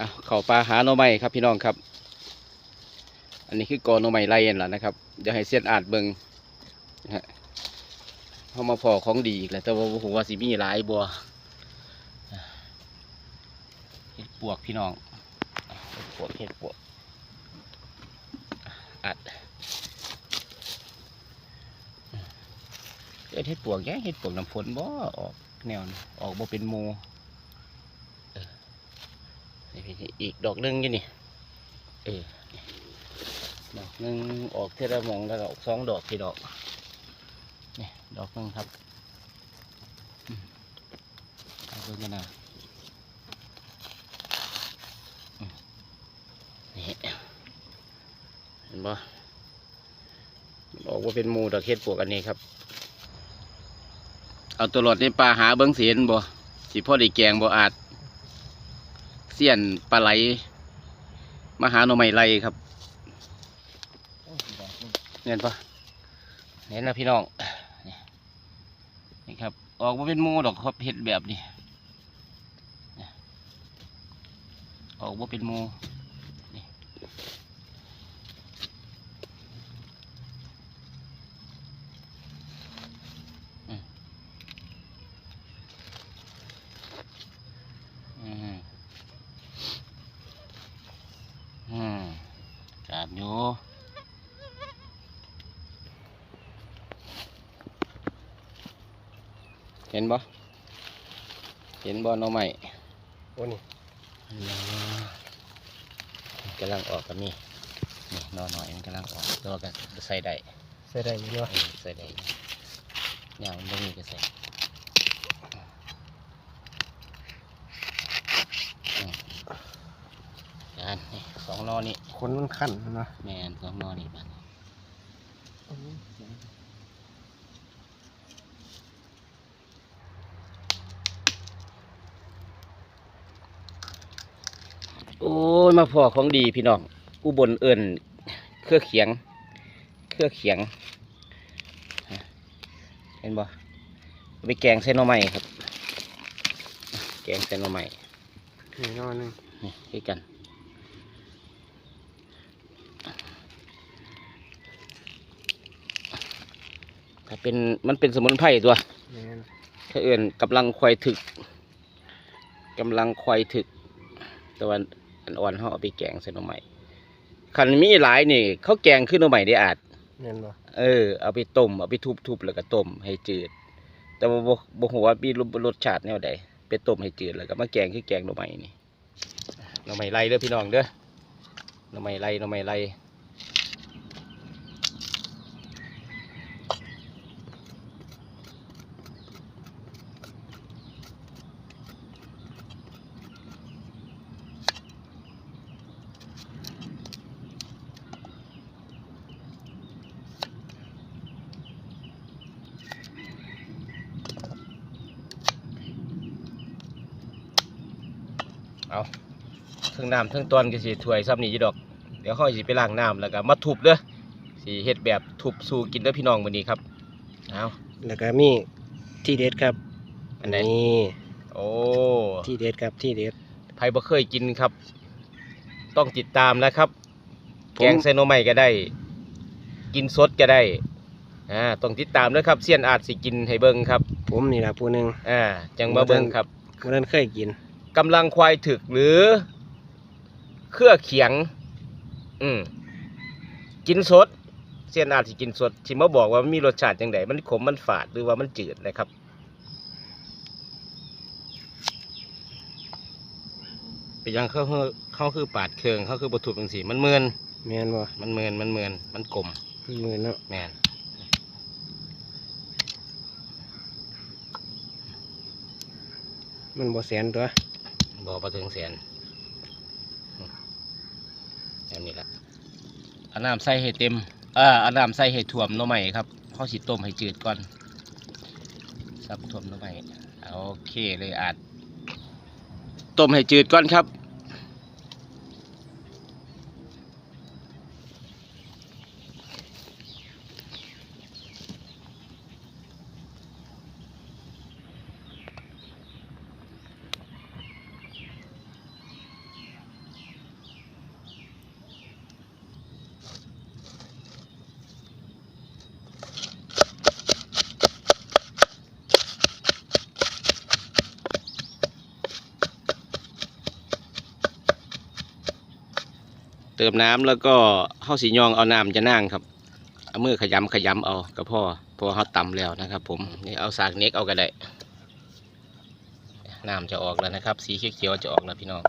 อะเขาปลาหาหน่อไม้ครับพี่น้องครับ อันนี้คือกอหน่อไม้ไรเอ็นล่ะนะครับ เดี๋ยวให้เสียนอาดเบิงนะฮะเขามาพอของดีอีกแล้วแต่ว่าผมว่าสิมีหลายบัวเห็ดปวกพี่น้องเห็ดปวกเห็ดปวกอัดเอ็ดเห็ดปวกแย่เห็ดปวกน้ำฝนบ่ออกแนวออกบ่เป็นโม อีกดอกหนึงอยู่นี่ เออนี่ดอกหนึงออกเทระมองแล้วออกสองดอกพี่ดอก นี่ดอกหนึงครับเอาดูกันนะนี่เห็นบ่มันออกว่าเป็นมูดอกเห็ดปวกอันนี้ครับ เอาตัวหลอดในปลาหาเบิ้งเสียนบ่สิพ่อได้แกงบ่อาจ สียนปลาไหลมหาโนไมไรครับเห็นปะเห็นนะพี่น้องนี่ครับ ออกมาเป็นโมูดอกครับเห็ดแบบนี้ออกมาเป็นโมูนี่อืมอืม อืมจับอยู่เห็ นบ่เห็นบ่หน้องใหม่โอ้นี่กำลังออกกับนี่นี่หนอหน่อยมันกำลังออกตัวก็ใส่ได้ใส่ได้อยู่เนาะเออใส่ได้เนี่ยมันบ่มีก็ใส่อืมอ่านนี่สองหนอนี่คนมันขั้นเนาะแมนสองหนอนี่มัน โอ้ยมาพอของดีพี่น้อง อุบลเอิญเครือเขียง เครือเขียง เห็นบ่เอาไปแกงใส่หน่อไม้ครับ แกงใส่หน่อไม้นี่เนอนนึงนี่คือกันถ้าเป็นมันเป็นสมุนไพรตัวแม่นถ้าเอื่นกำลังควายถึกกำลังควายถึกแต่ว่า อันอ่อนเขาเอาไปแกงใส่หน่อไม้ขันมีหลายนี่เขาแกงขึ้นหน่อไม้ได้อาจแม่นบ่เออเอาไปต้มเอาไปทุบๆแล้วก็ต้มให้จืด แต่ว่าบ่บ่ฮู้ว่ามีรสชาติแนวใดไปต้มให้จืดแล้วก็มาแกงคือแกงหน่อไม้นี่หน่อไม้ไล่เด้อพี่น้องเด้อหน่อไม้ไล่หน่อไม้ไล่ เอาเทั้งน้ำเทั้งตอนก็สิถ้วยซ้ำนี่อยู่ดอก เดี๋ยวเขาสิไปล้างน้ำแล้วก็มาทุบเด้อสิเฮ็ดแบบทุบสู่กินเด้อพี่น้องมื้อนี้ครับเอาแล้วก็มีที่เด็ดครับ อันไหนนี้โอ้ที่เด็ดครับที่เด็ดใครบ่เคยกินครับ ต้องติดตามนะครับ ผม แกงไซโนไมก็ได้ กินสดก็ได้อ่าต้องติดตามนะครับเซียนอาจสิกินให้เบิ่งครับผมนี่ล่ะผู้หนึงอ่าจังมาเบิ่งครับบ่นั้นเคยกิน กำลังควายถึกหรือเครือเขียง อืมกินสดเซียนอาจสิกินสดสิมาบอกว่ามันมีรสชาติจังไดมันขมมันฝาดหรือว่ามันจืดนะครับไปยังเขาคือเขาคือปาดเคืองเขาคือบทุบจังสีมันเมือนแม่นบ่มันเมือนมันเมือนมันกลมมือเนาะแม่นมันบ่แสนตัว บอประถึงแสนอืมแบบนี้แหละอาน้ำใส่ให้เต็มเอ่าอาน้ำใส่ให้ถ่วมโนใหม่ครับข้าสิต้มให้จืดก่อนซับถ่วมโนใหม่โอเคเลยอาจต้มให้จืดก่อนครับ ติมน้ำแล้วก็เฮาสียองเอาน้ำจะนั่งครับเอามือขยำขยำเอากับพ่อเพอเขาตำแล้วนะครับ ผมนี่เอาสากเน็กเอากระได้น้ำจะออกแล้วนะครับ สีเขียวๆจะออกแล้วพี่น้อง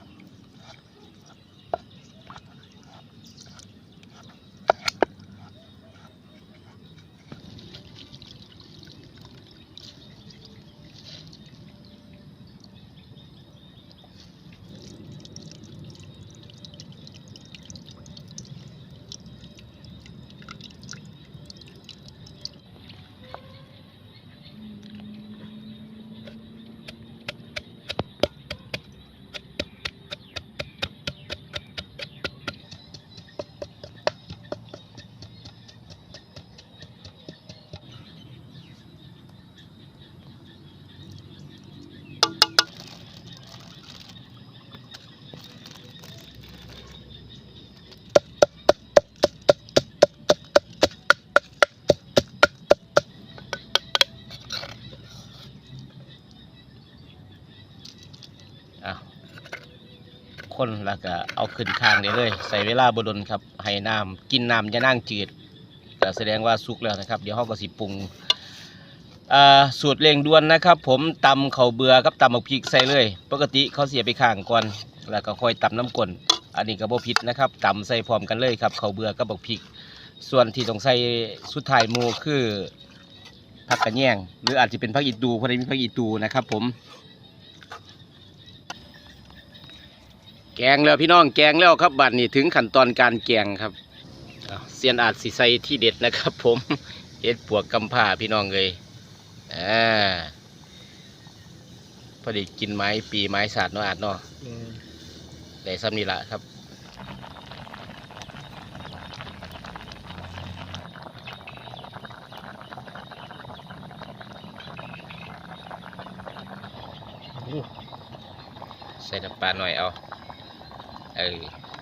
อ้าว คนแล้วก็เอาขึ้นข้างได้เลย ใส่เวลาบดนครับให้น้ำกินน้ำจะนั่งจืดก็แสดงว่าสุกแล้วนะครับ เดี๋ยวเขาก็สิปรุงสูตรเร่งด่วนนะครับ ผมตำเข่าเบือกับตำบักพริกใส่เลย ปกติเขาเสียไปข้างก่อนแล้วก็ค่อยตำน้ำก่นอันนี้ก็บ่ผิดนะครับตำใส่พร้อมกันเลยครับเข่าเบือกับบักพริก ส่วนที่ต้องใส่สุดท้ายมูคือผักกระแยงหรืออาจจะเป็นผักอีตูเพราะได้มีผักอีตูนะครับ ผม แกงแล้วพี่น้องแกงแล้วครับบัดนี้ถึงขั้นตอนการแกงครับเซียนอาจสิใส่ที่เด็ดนะครับ ผมเฮ็ดปวกกำผ้าพี่น้องเลยอ่าพอดีกินไม้ปีไม้สาดเนาะอาจเนาะแม่นได้ซ้ำนี่ละครับใส่น้ำปลาหน่อยเอา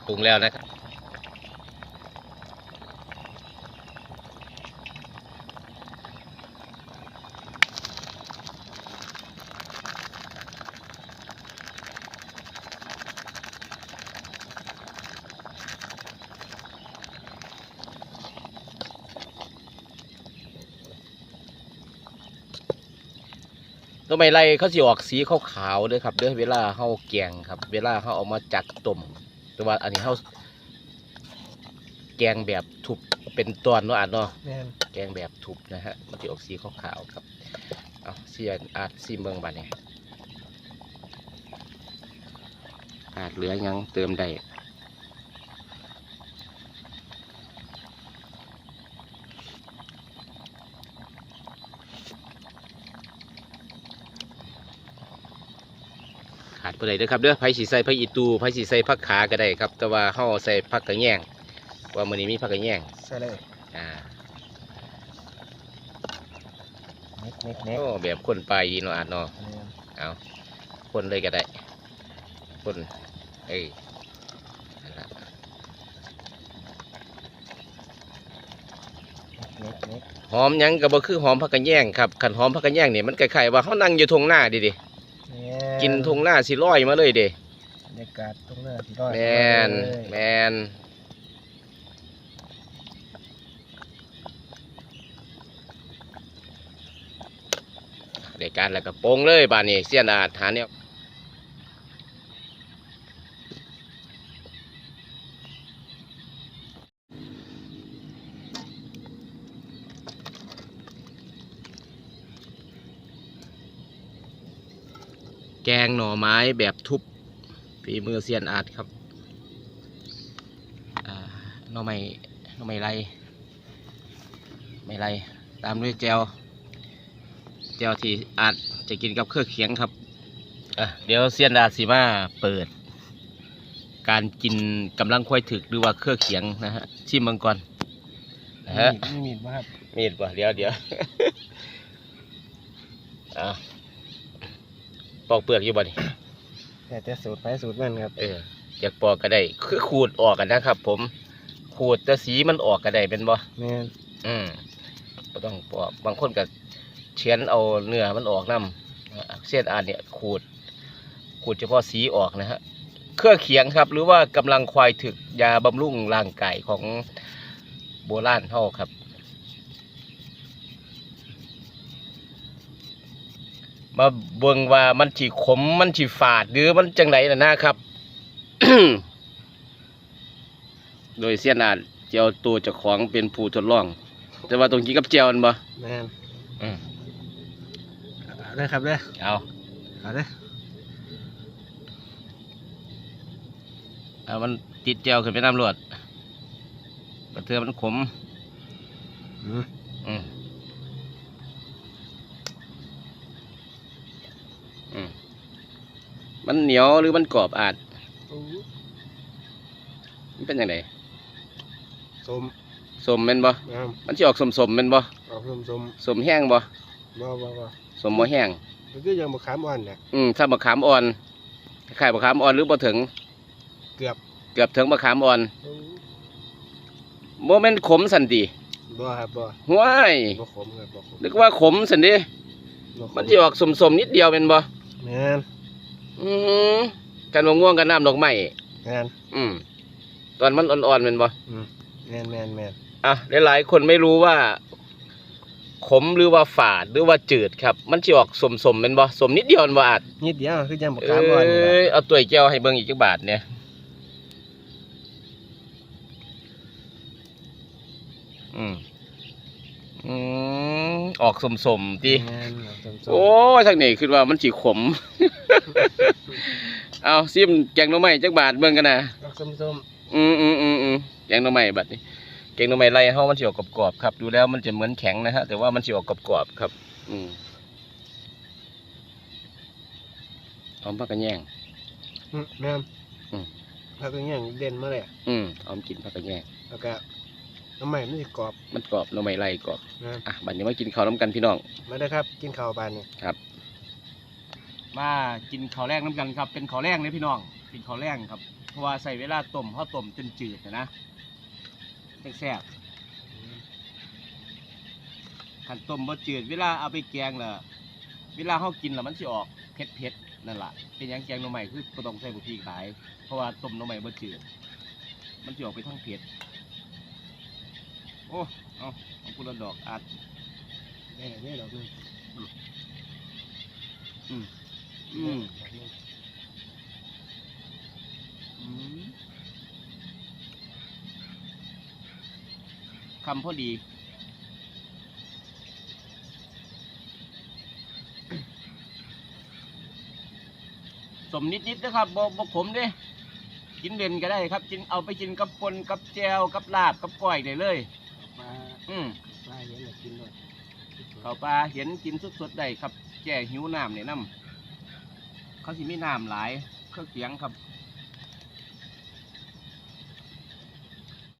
ปรุงแล้วนะครับตัวไม่ไรเขาสิออกสีขาวๆเด้อครับเด้อเวลาเฮาแกงครับ เวลาเฮาเอามาจัดต้ม แต่ว่าอันนี้เฮาแกงแบบทุบเป็นตอนเนาะอันเนาะแม่นแกงแบบทุบนะฮะมันจะออกสีขาวๆครับเอาเสียนอาจซีเมืองบัดเนี่ยอาจเหลือหยังเติมได้ ขาดไปเลยเด้อครับเด้อไผ่สีใส่ไผ่อีตูไผ่สีใส่ผักขาก็ได้ครับ แต่ว่าเฮาใส่ผักกระแยงว่ามื้อนี้มีผักกระแยงใส่เลยอ่าเน็กเน็กเน็กโอ้แบบคนไปลาอีเนาะอาจเนาะแม่นเอาคนเลยก็ได้คนเอ้ยนั่นล่ะเน็กเน็กหอมหยังก็บ่คือหอมผักกระแยงครับขันหอมผักกระแยงนี่มันคล้ายๆว่าเขานั่งอยู่ทงหน้าดิดิแม่ กินทงหน้าสิลอยมาเลยเด้บรรยากาศตรงหน้าที่ร้อยแมนเลยแมนเด็กการแล้วก็โปงเลยบานนี้เสียนอาหารเนี่ย งหน่อไม้แบบทุบฝีมือเซียนอาร์ตครับอ่าหน่อไม้หน่อไม้ไรไม่ไรตามด้วยแจวแจวที่อาจจะกินกับเครื่องเคียงครับอะเดี๋ยวเซียนอาร์ตสิมาเปิด การกินกำลังค่อยถึกหรือว่าเครื่องเคียงนะฮะชิมมังก่อนนะฮะมีมีดบ่ครับมีดป่ะเดี๋ยวเดี๋ยวเอา ปอกเปลือกอยู่บ่นี่แต่แต่สูตรไปสูตรมันครับ เอออยากปอกก็ได้ คือขูดออกกันนะครับ ผม ขูดแต่สีมันออกก็ได้เป็นบ่แม่นอืมก็ต้องปอกบางคนก็เฉือนเอาเนื้อมันออกนำเส้นอันเนี่ยขูด ขูดเฉพาะสีออกนะฮะเครือเคียงครับ หรือว่ากำลังควายถึกยาบำรุงร่างกายของโบราณเฮาครับ มาเบิ่งว่ามันสิขมมันสิฝาดหรือมันจังไดน่ะนะครับ โดยเสียนอาจเจียวตัวเจ้าของเป็นผู้ทดลอง แต่ว่าตรงกี้กับเจียวมันบ่แม่นอืมเอาเลยครับเลยเอาเอาเลยเอามันติดเจียวขึ้นไปน้ำรวดกระเทือมันขมอืมอืมอืม มันเหนียวหรือมันกรอบอาจมันเป็นยังไงส้มสมแม่นบ่น้มันสิออกสมสมๆแม่นบ่ำเอาส้มส้มสมแห้งบ่บ่บ่บ่สมบ่แห้ง มันคือยังมะขามอ่อนเนี่ย อืมถ้ามะขามอ่อนคล้ายๆมะขามอ่อนหรือบ่ถึง เกือบ เกือบถึงมะขามอ่อนโมเมนขมสันติบ่ครับบ่ห้วยบ่ขมครับบ่ขมนึกว่าขมสันดิบ่ขมันสิออกสมๆนิดเดียวแม่นบ่แม่น อืมกันมะม่วงกันน้ำดอกไม้แม่นอืม ตอนมันอ่อนๆแม่นบ่อืมแม่นแม่นแม่นอะหลายๆคนไม่รู้ว่า ขมหรือว่าฝาดหรือว่าจืดครับ มันสิออกสมๆแม่นบ่สมนิดเดียวแม่นบ่อาจนิดเดียวคือยังมะเอขามอ่อนนี่้ยล่ะเอาตัวยแก้วให้เบิ่งอีกจักบาทเนี่ยอืมอืมออกสมๆติแม่นเอาส้มส้มโอ้ยทางนี้คิดว่ามันสิขม เอาซิมแกงหน่อไม้จักบาทเบิ่งกันนะเอาส้มส้มอืมอืมอืมอืมแกงหน่อไม้บัดนี้แกงหน่อไม้ไรเฮามันสิออกกรอบๆครับ ดูแล้วมันจะเหมือนแข็งนะฮะแต่ว่ามันสิออกกรอบๆครับ อืมหอมผักกระแยงอืมแม่นอืมผักกระเงี้ยงเด่นมาเลยอืมหอมกลินผักกระแยงแล้วก็น้ำใหม่มันสิกรอบ มันกรอบหน่อไม้ไรกรอบนะอะบัดนี้มากินข้าวน้ำกันพี่น้อง มาได้อครับ กินข้าวบานนี่ มากินข้าวแรกน้ำกันครับ เป็นข้าวแรกเลยพี่น้องเป็นข้าวแรกครับ เพราะว่าใส่เวลาต้มเขาต้มจนจืดนะนะแซ่บๆขันต้มบ่จืด เวลาเอาไปแกงล่ะเวลาเขากินแล้วมันสิออกเผ็ดเผ็ดๆนั่นล่ะเป็นหยังแกงหน่อไม้คือบ่ต้องใส่บุพีขาย เพราะว่าต้มหน่อไม้บ่จืด มันสิออกไปทั้งเผ็ด โอ้เอาเอาพูดละดอกอัดได้ได้ดอกหนึงอืม อืมดอกหนึ่งอืมคำพอดี สมนิดๆนะครับบ่บ่ขมเด้กินเล่นก็ได้ครับกินเอาไปกินกับปนกับแจวกับลาบกับก้อยได้เลย ปลาอืมปลาเห็นแล้วกินด้วยข้าวปลาเห็นกินสดๆได้ครับ แก่หิวน้ำเนี่ยน้ำ เขาสิมีน้ำหลายเครื่องเสียงครับ